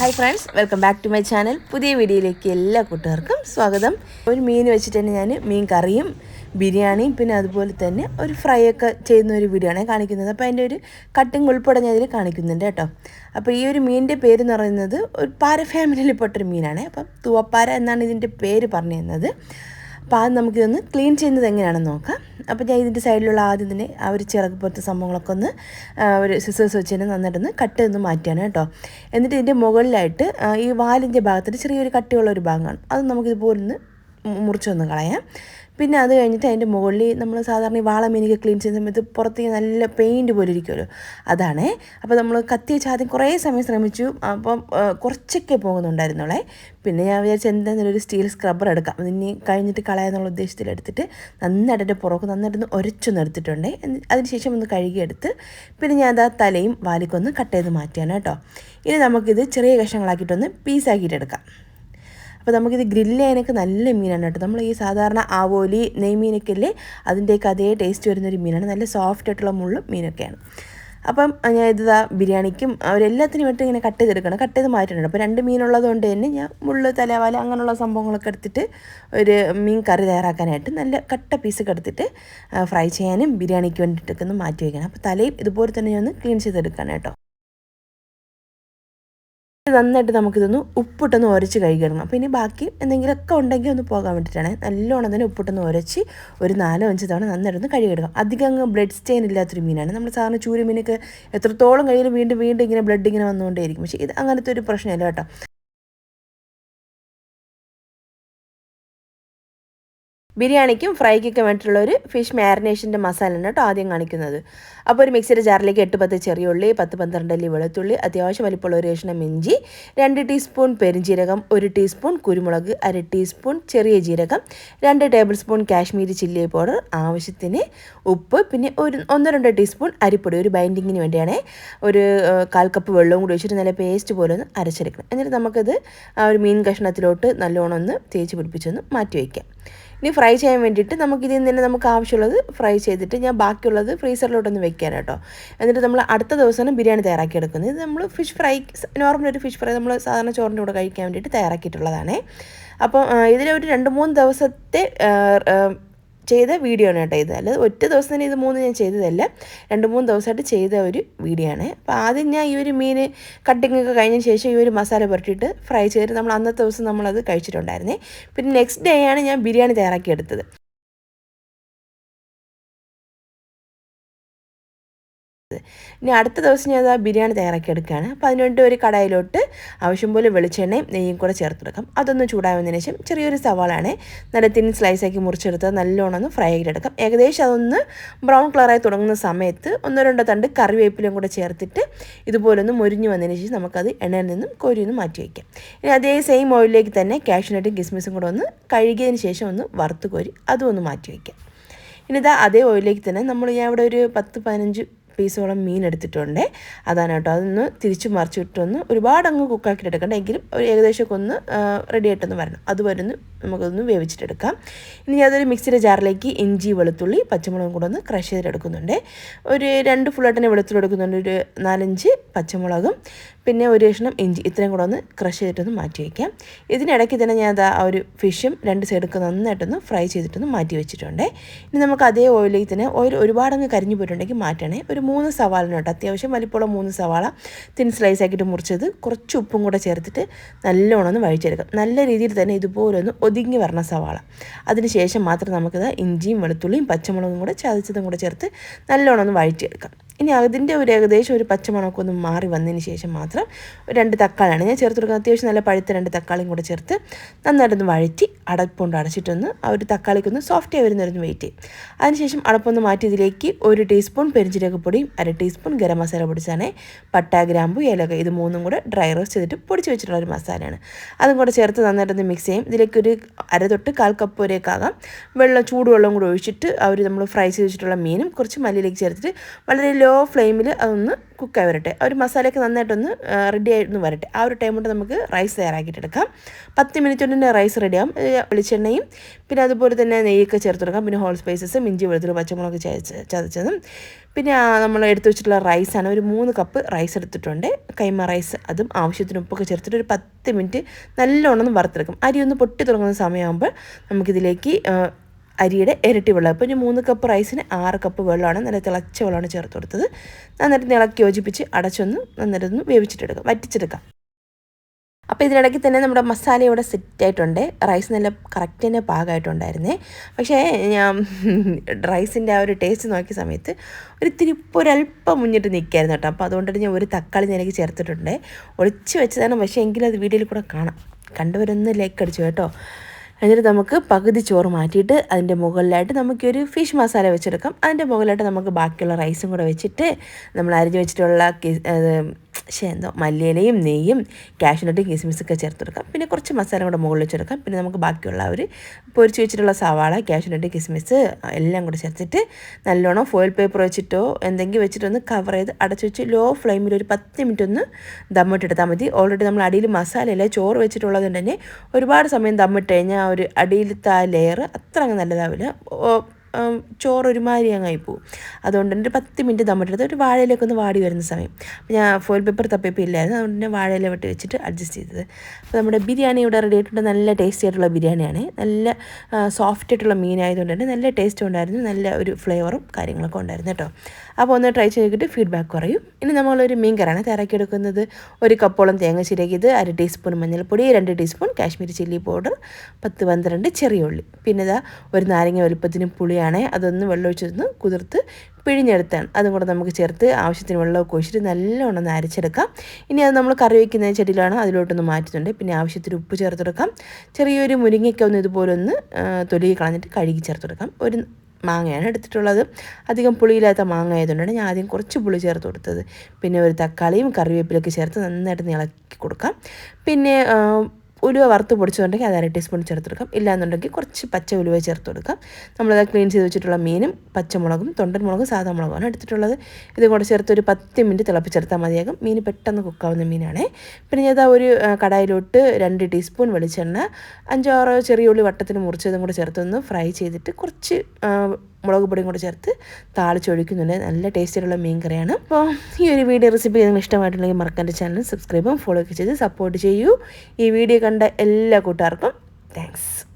Hi friends welcome back to my channel പുതിയ വീഡിയോയിലേക്ക് എല്ലാ കൂട്ടുകാർക്കും സ്വാഗതം. ഒരു മീൻ വെച്ചിട്ട് തന്നെ ഞാൻ മീൻ കറിയും ബിരിയാണിയും പിന്നെ അതുപോലെ തന്നെ ഒരു ഫ്രൈ ഒക്കെ ചെയ്യുന്ന ഒരു വീഡിയോ ആണ് കാണിക്കുന്നത്. അപ്പോൾ അതിന്റെ ഒരു കട്ടിങ് ഉൾപ്പെടെ ഞാൻ ഇതിൽ കാണിക്കുന്നുണ്ട് കേട്ടോ. അപ്പോൾ ഈ ഒരു മീനിന്റെ പേര് എന്ന് പറയുന്നത് ഒരു പാര ഫാമിലിയിൽ പെട്ടൊരു മീനാണ്. അപ്പം തുവപ്പാര എന്നാണ് ഇതിന്റെ പേര് പറഞ്ഞു തന്നത് അപ്പോൾ ആദ്യം നമുക്കിതൊന്ന് ക്ലീൻ ചെയ്യുന്നത് എങ്ങനെയാണെന്ന് നോക്കാം. അപ്പോൾ ഞാൻ ഇതിന്റെ സൈഡിലുള്ള ആദ്യം തന്നെ ആ ഒരു ചിറക് പോലത്തെ സംഭവങ്ങളൊക്കെ ഒന്ന് ഒരു സിസേഴ്സ് വെച്ച് തന്നെ നന്നായിട്ടൊന്ന് കട്ട് ഒന്ന് മാറ്റിയാണ് കേട്ടോ. എന്നിട്ട് ഇതിന്റെ മുകളിലായിട്ട് ഈ വാലിന്റെ ഭാഗത്തിന്റെ ചെറിയൊരു കട്ടിയുള്ള ഒരു ഭാഗമാണ്. അത് നമുക്കിതുപോലെ ഒന്ന് മുറിച്ചൊന്ന് കളയാം. പിന്നെ അത് കഴിഞ്ഞിട്ട് അതിന്റെ മുകളിൽ നമ്മൾ സാധാരണ ഈ വാള മീനൊക്കെ ക്ലീൻ ചെയ്യുന്ന സമയത്ത് പുറത്തേക്ക് നല്ല പെയിന്റ് പോലെ ഇരിക്കുമല്ലോ. അതാണേ. അപ്പോൾ നമ്മൾ കത്തി വെച്ച് ആദ്യം കുറേ സമയം ശ്രമിച്ചു. അപ്പം കുറച്ചൊക്കെ പോകുന്നുണ്ടായിരുന്നുള്ളേ പിന്നെ ഞാൻ വിചാരിച്ചു എന്തായാലും ഒരു സ്റ്റീൽ സ്ക്രബ്ബർ എടുക്കാം. ഇനി കഴിഞ്ഞിട്ട് കളയാന്നുള്ള ഉദ്ദേശത്തിൽ എടുത്തിട്ട് നന്നായിട്ട് എന്റെ പുറത്ത് നന്നായിട്ടൊന്ന് ഒരച്ചൊന്ന് എടുത്തിട്ടുണ്ട്. അതിനുശേഷം ഒന്ന് കഴുകിയെടുത്ത് പിന്നെ ഞാൻ അത് ആ തലയും വാലിക്കൊന്ന് കട്ട് ചെയ്ത് മാറ്റിയാണ് കേട്ടോ. ഇനി നമുക്കിത് ചെറിയ കഷ്ണങ്ങളാക്കിയിട്ടൊന്ന് പീസാക്കിയിട്ട് എടുക്കാം. അപ്പോൾ നമുക്കിത് ഗ്രില്ല് ചെയ്യാനൊക്കെ നല്ല മീനാണ് കേട്ടോ. നമ്മൾ ഈ സാധാരണ ആവോലി നെയ്മീനൊക്കെ അല്ലേ അതിന്റെയൊക്കെ അതേ ടേസ്റ്റ് വരുന്നൊരു മീനാണ്. നല്ല സോഫ്റ്റ് ആയിട്ടുള്ള മുള്ളും മീനൊക്കെയാണ്. അപ്പം ഞാൻ ഇതാ ബിരിയാണിക്കും അവരെല്ലാത്തിനും വേണ്ടി ഇങ്ങനെ കട്ട് ചെയ്തെടുക്കണം. കട്ട് ചെയ്ത് മാറ്റിയിട്ടുണ്ട്. അപ്പോൾ രണ്ട് മീനുള്ളത് കൊണ്ട് തന്നെ ഞാൻ മുള്ള് തലവാല അങ്ങനെയുള്ള സംഭവങ്ങളൊക്കെ എടുത്തിട്ട് ഒരു മീൻ കറി തയ്യാറാക്കാനായിട്ട് നല്ല കട്ട പീസൊക്കെ എടുത്തിട്ട് ഫ്രൈ ചെയ്യാനും ബിരിയാണിക്ക് വേണ്ടിയിട്ടൊക്കെ ഒന്ന് മാറ്റി വയ്ക്കണം അപ്പോൾ തലയും ഇതുപോലെ തന്നെ ഞാൻ ഒന്ന് ക്ലീൻ ചെയ്തെടുക്കണം കേട്ടോ. ഇത് നന്നായിട്ട് നമുക്കിതൊന്ന് ഉപ്പിട്ടൊന്ന് ഉരച്ച് കഴുകിയിടണം ഇനി ബാക്കി എന്തെങ്കിലുമൊക്കെ ഉണ്ടെങ്കിൽ ഒന്ന് പോകാൻ വേണ്ടിയിട്ടാണ് നല്ലോണം തന്നെ ഉപ്പിട്ടൊന്ന് ഉരച്ച് ഒരു നാലോ അഞ്ച് തവണ നന്നായിട്ടൊന്ന് കഴുകിയെടുക്കാം അധികം അങ്ങ് ബ്ലഡ് സ്റ്റെയിൻ ഇല്ലാത്തൊരു മീനാണ്. നമ്മൾ സാധാരണ ചൂര മീനൊക്കെ എത്രത്തോളം കയ്യിൽ വീണ്ടും വീണ്ടും ഇങ്ങനെ ബ്ലഡ് ഇങ്ങനെ വന്നുകൊണ്ടേയിരിക്കും. പക്ഷേ ഇത് അങ്ങനത്തെ ഒരു പ്രശ്നമില്ല കേട്ടോ. ബിരിയാണിക്കും ഫ്രൈക്കൊക്കെ വേണ്ടിയിട്ടുള്ള ഒരു ഫിഷ് മാരിനേഷന്റെ മസാലയാണ് കേട്ടോ ആദ്യം കാണിക്കുന്നത്. അപ്പോൾ ഒരു മിക്സിയുടെ ജാറിലേക്ക് എട്ട് പത്ത് ചെറിയ ഉള്ളി പത്ത് പന്ത്രണ്ട് അല്ലി വെളുത്തുള്ളി അത്യാവശ്യം വലിപ്പമുള്ള ഒരു കഷ്ണം ഇഞ്ചി രണ്ട് ടീസ്പൂൺ പെരുംജീരകം ഒരു ടീസ്പൂൺ കുരുമുളക് അര ടീസ്പൂൺ ചെറിയ ജീരകം രണ്ട് tablespoon Kashmiri chilli powder ആവശ്യത്തിന് ഉപ്പ് പിന്നെ ഒരു ഒന്ന് രണ്ട് ടീസ്പൂൺ അരിപ്പൊടി ഒരു ബൈൻഡിങ്ങിന് വേണ്ടിയാണ് ഒരു കാൽ കപ്പ് വെള്ളവും കൂടി വെച്ചിട്ട് നല്ല പേസ്റ്റ് പോലെ ഒന്ന് അരച്ചെടുക്കണം. എന്നിട്ട് നമുക്കത് ആ ഒരു മീൻ കഷ്ണത്തിലോട്ട് നല്ലോണം ഒന്ന് തേച്ച് പിടിപ്പിച്ചൊന്ന് മാറ്റി വയ്ക്കാം. ഇനി ഫ്രൈ ചെയ്യാൻ വേണ്ടിയിട്ട് നമുക്ക് ഇതിൽ നിന്ന് നമുക്ക് ആവശ്യമുള്ളത് ഫ്രൈ ചെയ്തിട്ട് ഞാൻ ബാക്കിയുള്ളത് ഫ്രീസറിലോട്ടൊന്ന് വെക്കാൻ കേട്ടോ. എന്നിട്ട് നമ്മൾ അടുത്ത ദിവസം ബിരിയാണി തയ്യാറാക്കി എടുക്കുന്നത് ഇത് നമ്മൾ ഫിഷ് ഫ്രൈ നോർമൽ ഒരു ഫിഷ് ഫ്രൈ നമ്മൾ സാധാരണ ചോറിന്റെ കൂടെ കഴിക്കാൻ വേണ്ടിയിട്ട് തയ്യാറാക്കിയിട്ടുള്ളതാണ്. അപ്പോൾ ഇതിലൊരു രണ്ട് മൂന്ന് ദിവസത്തെ ചെയ്ത വീഡിയോ ആണ് കേട്ടോ ഇത്. അല്ലാതെ ഒറ്റ ദിവസം തന്നെ ഇത് മൂന്ന് ഞാൻ ചെയ്തതല്ല. രണ്ട് മൂന്ന് ദിവസമായിട്ട് ചെയ്ത ഒരു വീഡിയോ ആണ്. അപ്പോൾ ആദ്യം ഞാൻ ഈ ഒരു മീൻ കട്ടിങ് ഒക്കെ കഴിഞ്ഞ ശേഷം ഈ ഒരു മസാല പുരട്ടിയിട്ട് ഫ്രൈ ചെയ്തിട്ട് നമ്മൾ അന്നത്തെ ദിവസം നമ്മളത് കഴിച്ചിട്ടുണ്ടായിരുന്നേ. പിന്നെ നെക്സ്റ്റ് ഡേ ആണ് ഞാൻ ബിരിയാണി തയ്യാറാക്കി എടുത്തത്. ഇനി അടുത്ത ദിവസം ഞാൻ ആ ബിരിയാണി തയ്യാറാക്കി എടുക്കുകയാണ്. അപ്പോൾ അതിനുവേണ്ടി ഒരു കടായിലോട്ട് ആവശ്യം പോലെ വെളിച്ചെണ്ണയും നെയ്യും കൂടെ ചേർത്തെടുക്കാം അതൊന്ന് ചൂടാവുന്നതിന് ശേഷം ചെറിയൊരു സവാളാണ് നല്ല തിൻ സ്ലൈസാക്കി മുറിച്ചെടുത്ത് നല്ലോണം ഒന്ന് ഫ്രൈ ചെയ്തെടുക്കാം ഏകദേശം അതൊന്ന് ബ്രൗൺ കളറായി തുടങ്ങുന്ന സമയത്ത് ഒന്നോ രണ്ടോ തണ്ട് കറിവേപ്പിലയും കൂടെ ചേർത്തിട്ട് ഇതുപോലെ ഒന്ന് മുരിഞ്ഞു വന്നതിന് ശേഷം നമുക്കത് എണ്ണയിൽ നിന്നും കോരി ഒന്ന് മാറ്റി വയ്ക്കാം. ഇനി അതേ സെയിം ഓയിലിലേക്ക് തന്നെ കാഷ്നട്ടും കിസ്മിസും കൂടെ ഒന്ന് കഴുകിയതിന് ശേഷം ഒന്ന് വറുത്ത് കോരി അതും ഒന്ന് മാറ്റി വയ്ക്കാം. ഇനി ഇതാ അതേ ഓയിലേക്ക് തന്നെ നമ്മൾ ഞാൻ ഇവിടെ ഒരു പത്ത് പതിനഞ്ച് പീസോളം മീൻ എടുത്തിട്ടുണ്ട്. അതാണ് കേട്ടോ. അതൊന്ന് തിരിച്ച് മറിച്ചിട്ടൊന്ന് ഒരുപാട് അങ്ങ് കുക്കാക്കിയിട്ട് എടുക്കണ്ട. എങ്കിലും ഒരു ഏകദേശമൊക്കെ ഒന്ന് റെഡി ആയിട്ടൊന്ന് വരണം. അതുവരെ ഒന്ന് നമുക്കൊന്ന് വേവിച്ചിട്ടെടുക്കാം. ഇനി അതൊരു മിക്സിയുടെ ജാറിലേക്ക് ഇഞ്ചി വെളുത്തുള്ളി പച്ചമുളകും കൂടെ ഒന്ന് ക്രഷ് ചെയ്തെടുക്കുന്നുണ്ട് ഒരു രണ്ട് ഫുള്ളായിട്ടന്നെ വെളുത്തുള്ളി എടുക്കുന്നുണ്ട്. ഒരു നാലഞ്ച് പച്ചമുളകും പിന്നെ ഒരു കഷ്ണം ഇഞ്ചി ഇത്രയും കൂടെ ഒന്ന് ക്രഷ് ചെയ്തിട്ടൊന്ന് മാറ്റി വയ്ക്കാം ഇതിനിടയ്ക്ക് തന്നെ ഞാൻ അത് ആ ഒരു ഫിഷും രണ്ട് സൈഡൊക്കെ നന്നായിട്ടൊന്ന് ഫ്രൈ ചെയ്തിട്ടൊന്ന് മാറ്റി വെച്ചിട്ടുണ്ട്. ഇനി നമുക്ക് അതേ ഓയിലേക്ക് തന്നെ ഓയിൽ ഒരുപാടങ്ങ് കരിഞ്ഞു പോയിട്ടുണ്ടെങ്കിൽ മാറ്റണേ. ഒരു മൂന്ന് സവാള കേട്ടോ. അത്യാവശ്യം വലിപ്പമുള്ള മൂന്ന് സവാള. തിൻ സ്ലൈസ് ആക്കിയിട്ട് മുറിച്ചത്. കുറച്ച് ഉപ്പും കൂടെ ചേർത്തിട്ട് നല്ലോണം ഒന്ന് വഴിച്ചെടുക്കാം നല്ല രീതിയിൽ തന്നെ ഇതുപോലെ ഒന്ന് ഒതുങ്ങി വരണം സവാള. അതിനുശേഷം മാത്രം നമുക്കിത് ഇഞ്ചിയും വെളുത്തുള്ളിയും പച്ചമുളകും കൂടെ ചതച്ചതും കൂടെ ചേർത്ത് നല്ലോണം ഒന്ന് വഴിച്ചെടുക്കാം ഇനി അതിന്റെ ഒരു ഏകദേശം ഒരു പച്ചമണമൊക്കെ ഒന്ന് മാറി വന്നതിന് ശേഷം മാത്രം രണ്ട് തക്കാളിയാണ്. ഞാൻ ചേർത്ത് കൊടുക്കുന്നത് അത്യാവശ്യം നല്ല പഴുത്ത രണ്ട് തക്കാളിയും കൂടെ ചേർത്ത് നന്നായിട്ടൊന്ന് വഴറ്റി അടപ്പുകൊണ്ട് അടച്ചിട്ടൊന്ന് ആ ഒരു തക്കാളിക്കൊന്ന് സോഫ്റ്റ് ആയി വരുന്നവരൊന്ന് വെയിറ്റ് ചെയ്യും അതിനുശേഷം അടപ്പൊന്ന് മാറ്റി ഇതിലേക്ക് ഒരു ടീസ്പൂൺ പെരിഞ്ചീരകപ്പൊടിയും അര ടീസ്പൂൺ ഗരം മസാല പൊടിച്ചാണ്. പട്ട ഗ്രാമ്പു ഏലക്ക ഇത് മൂന്നും കൂടെ ഡ്രൈ റോസ്റ്റ് ചെയ്തിട്ട് പൊടിച്ച് വെച്ചിട്ടുള്ള ഒരു മസാലയാണ്. അതും കൂടെ ചേർത്ത് നന്നായിട്ടൊന്ന് മിക്സ് ചെയ്യും. ഇതിലേക്ക് ഒരു അര തൊട്ട് കാൽ കപ്പ് വരെയൊക്കെ വെള്ളം ചൂടുവെള്ളം കൂടെ ഒഴിച്ചിട്ട് അവർ നമ്മൾ ഫ്രൈ ചെയ്ത് വെച്ചിട്ടുള്ള മീനും കുറച്ച് മല്ലിയിലേക്ക് ചേർത്തിട്ട് വളരെ ലോ ലോ ഫ്ലെയിമിൽ അതൊന്ന് കുക്കായി വരട്ടെ. ഒരു മസാലയൊക്കെ നന്നായിട്ടൊന്ന് റെഡി ആയിരുന്നു വരട്ടെ. ആ ഒരു ടൈം കൊണ്ട് നമുക്ക് റൈസ് തയ്യാറാക്കിയിട്ടെടുക്കാം. പത്ത് മിനിറ്റ് കൊണ്ട് തന്നെ റൈസ് റെഡിയാവും വെളിച്ചെണ്ണയും പിന്നെ അതുപോലെ തന്നെ നെയ്യൊക്കെ ചേർത്ത് കൊടുക്കാം. പിന്നെ ഹോൾ സ്പൈസസും ഇഞ്ചി വെളുത്തുള്ളി പച്ചമുളക് ചതച്ച് ചതച്ചതും. പിന്നെ നമ്മൾ എടുത്തു വെച്ചിട്ടുള്ള റൈസാണ് ഒരു മൂന്ന് കപ്പ് റൈസ് എടുത്തിട്ടുണ്ട്. കൈമ റൈസ് അതും ആവശ്യത്തിന് ഉപ്പൊക്കെ ചേർത്തിട്ട് ഒരു പത്ത് മിനിറ്റ് നല്ലോണം വറുത്തെടുക്കും. അരി ഒന്ന് പൊട്ടി തുടങ്ങുന്ന സമയമാകുമ്പോൾ നമുക്കിതിലേക്ക് അരിയുടെ ഇരട്ടി വെള്ളം. അപ്പോൾ ഞാൻ മൂന്ന് കപ്പ് റൈസിന് ആറ് കപ്പ് വെള്ളമാണ് നല്ല തിളച്ച വെള്ളമാണ് ചേർത്ത് കൊടുത്തത്. നന്നായിട്ട് ഇളക്കി യോജിപ്പിച്ച് അടച്ചൊന്ന് നന്നായിട്ടൊന്ന് വേവിച്ചിട്ടെടുക്കാം വറ്റിച്ചെടുക്കാം. അപ്പോൾ ഇതിനിടയ്ക്ക് തന്നെ നമ്മുടെ മസാല ഇവിടെ സെറ്റായിട്ടുണ്ട് റൈസ് നല്ല കറക്റ്റ് തന്നെ പാകമായിട്ടുണ്ടായിരുന്നേ. പക്ഷേ ഞാൻ റൈസിന്റെ ആ ഒരു ടേസ്റ്റ് നോക്കിയ സമയത്ത് ഒരു തിരിപ്പ് ഒരല്പം മുന്നിട്ട് നിൽക്കായിരുന്നു കേട്ടോ. അപ്പോൾ അതുകൊണ്ടിട്ട് ഞാൻ ഒരു തക്കാളി നിലയ്ക്ക് ചേർത്തിട്ടുണ്ട്. ഒളിച്ച് വെച്ചതാണ് പക്ഷേ എങ്കിലും അത് വീഡിയോയിൽ കൂടെ കാണാം. കണ്ടവരൊന്ന് ലൈക്ക് അടിച്ചു കേട്ടോ. എന്നിട്ട് നമുക്ക് പകുതി ചോറ് മാറ്റിയിട്ട് അതിന്റെ മുകളിലായിട്ട് നമുക്കൊരു ഫിഷ് മസാല വെച്ചെടുക്കാം. അതിന്റെ മുകളിലായിട്ട് നമുക്ക് ബാക്കിയുള്ള റൈസും കൂടെ വെച്ചിട്ട് നമ്മൾ അരിഞ്ഞ് വെച്ചിട്ടുള്ള എന്തോ മല്ലിയിലയും നെയ്യും കാഷ്നട്ടും കിസ്മിസൊക്കെ ചേർത്തെടുക്കാം പിന്നെ കുറച്ച് മസാല കൂടെ മുകളിൽ വെച്ചെടുക്കാം പിന്നെ നമുക്ക് ബാക്കിയുള്ള ഒരു പൊരിച്ച് വെച്ചിട്ടുള്ള സവാള കാഷ്നട്ട് കിസ്മിസ് എല്ലാം കൂടെ ചേർത്തിട്ട് നല്ലോണം ഫോയിൽ പേപ്പർ വെച്ചിട്ടോ എന്തെങ്കിലും വെച്ചിട്ടൊന്ന് കവർ ചെയ്ത് അടച്ചു വെച്ച് ലോ ഫ്ലെയിമിൽ ഒരു പത്ത് മിനിറ്റ് ഒന്ന് ദമ്മിട്ടെടുത്താൽ മതി. ഓൾറെഡി നമ്മൾ അടിയിൽ മസാലയില്ല ചോറ് വെച്ചിട്ടുള്ളത് കൊണ്ട് തന്നെ ഒരുപാട് സമയം ദമ്മിട്ട് കഴിഞ്ഞാൽ ആ ഒരു അടിയിലത്തെ ആ ലെയർ അത്ര അങ്ങ് നല്ലതാവില്ല. ചോറ് ഒരുമാതിരി അങ്ങായി പോവും അതുകൊണ്ട് തന്നെ ഒരു പത്ത് മിനിറ്റ് ദമ്മിട്ടെടുത്ത് ഒരു വാഴയിലേക്ക് ഒന്ന് വാടി വരുന്ന സമയം. ഞാൻ ഫോയിൽ പേപ്പർ തപ്പിയപ്പോൾ ഇല്ലായിരുന്നു അതുകൊണ്ട് തന്നെ വാഴയില വിട്ട് വെച്ചിട്ട് അഡ്ജസ്റ്റ് ചെയ്തത്. അപ്പോൾ നമ്മുടെ ബിരിയാണി ഇവിടെ റെഡി ആയിട്ടുണ്ട്. നല്ല ടേസ്റ്റി ആയിട്ടുള്ള ബിരിയാണിയാണ്. നല്ല സോഫ്റ്റ് ആയിട്ടുള്ള മീൻ ആയതുകൊണ്ട് തന്നെ നല്ല ടേസ്റ്റ് ഉണ്ടായിരുന്നു. നല്ല ഒരു ഫ്ലേവറും കാര്യങ്ങളൊക്കെ ഉണ്ടായിരുന്നു കേട്ടോ. അപ്പോൾ ഒന്ന് ട്രൈ ചെയ്തിട്ട് ഫീഡ്ബാക്ക് കുറയും. ഇനി നമ്മളൊരു മീൻ കറിയാണ് തയ്യാറാക്കിയെടുക്കുന്നത്. ഒരു കപ്പോളം തേങ്ങ ചിരകിയത് അര ടീസ്പൂൺ മഞ്ഞൾപ്പൊടി രണ്ട് ടീസ്പൂൺ കാശ്മീരി ചില്ലി പൗഡർ പത്ത് പന്ത്രണ്ട് ചെറിയ ഉള്ളി. പിന്നെ ഒരു നാരങ്ങ വലുപ്പത്തിന് പുളിയാണ് അതൊന്ന് വെള്ളമൊഴിച്ചൊന്ന് കുതിർത്ത് പിഴിഞ്ഞെടുത്താണ്. അതും കൂടെ നമുക്ക് ചേർത്ത് ആവശ്യത്തിന് വെള്ളമൊക്കെ ഒഴിച്ചിട്ട് നല്ലോണം ഒന്ന് അരച്ചെടുക്കാം. ഇനി അത് നമ്മൾ കറി വയ്ക്കുന്ന ചെടിയിലാണ് അതിലോട്ടൊന്ന് മാറ്റുന്നുണ്ട്. പിന്നെ ആവശ്യത്തിന് ഉപ്പ് ചേർത്തെടുക്കാം ചെറിയൊരു മുരിങ്ങയ്ക്ക ഒന്ന് ഇതുപോലെ ഒന്ന് ആ, കളഞ്ഞിട്ട് കഴുകി ചേർത്തെടുക്കാം ഒരു മാങ്ങയാണ് എടുത്തിട്ടുള്ളത്. അധികം പുളിയില്ലാത്ത മാങ്ങ ആയതുകൊണ്ടാണ് ഞാൻ ആദ്യം കുറച്ച് പുളി ചേർത്ത് കൊടുത്തത്. പിന്നെ ഒരു തക്കാളിയും കറിവേപ്പിലൊക്കെ ചേർത്ത് നന്നായിട്ട് ഇളക്കി കൊടുക്കാം. പിന്നെ ഉലുവ വറുത്ത് പൊടിച്ചതുണ്ടെങ്കിൽ അത് അര ടീസ്പൂൺ ചേർത്തെടുക്കാം. ഇല്ലാന്നുണ്ടെങ്കിൽ കുറച്ച് പച്ച ഉലുവ ചേർത്ത് കൊടുക്കാം. നമ്മളത് ക്ലീൻ ചെയ്ത് വെച്ചിട്ടുള്ള മീനും പച്ചമുളകും തൊണ്ടൻ മുളകും സാധാ മുളകുമാണ് എടുത്തിട്ടുള്ളത്. ഇത് കൂടെ ചേർത്ത് ഒരു പത്ത് മിനിറ്റ് തിളപ്പിച്ചെടുത്താൽ മതിയാകും. മീൻ പെട്ടെന്ന് കുക്കാവുന്ന മീനാണേ. പിന്നെ ഞാൻ ഒരു കടായിലോട്ട് രണ്ട് ടീസ്പൂൺ വെളിച്ചെണ്ണ അഞ്ചാറോ ചെറിയ ഉള്ളി വട്ടത്തിന് മുറിച്ചതും കൂടെ ചേർത്തൊന്ന് ഫ്രൈ ചെയ്തിട്ട് കുറച്ച് മുളക് പൊടിയും കൂടെ ചേർത്ത് താളിച്ചൊഴിക്കുന്നുണ്ട്. നല്ല ടേസ്റ്റിലുള്ള മീൻ കറിയാണ് അപ്പോൾ ഈ ഒരു വീഡിയോ റെസിപ്പി നിങ്ങൾ ഇഷ്ടമായിട്ടുണ്ടെങ്കിൽ മറക്കാന്റെ ചാനൽ സബ്സ്ക്രൈബും ഫോളോ ഒക്കെ ചെയ്ത് സപ്പോർട്ട് ചെയ്യൂ. ഈ വീഡിയോ കണ്ട എല്ലാ കൂട്ടുകാർക്കും താങ്ക്സ്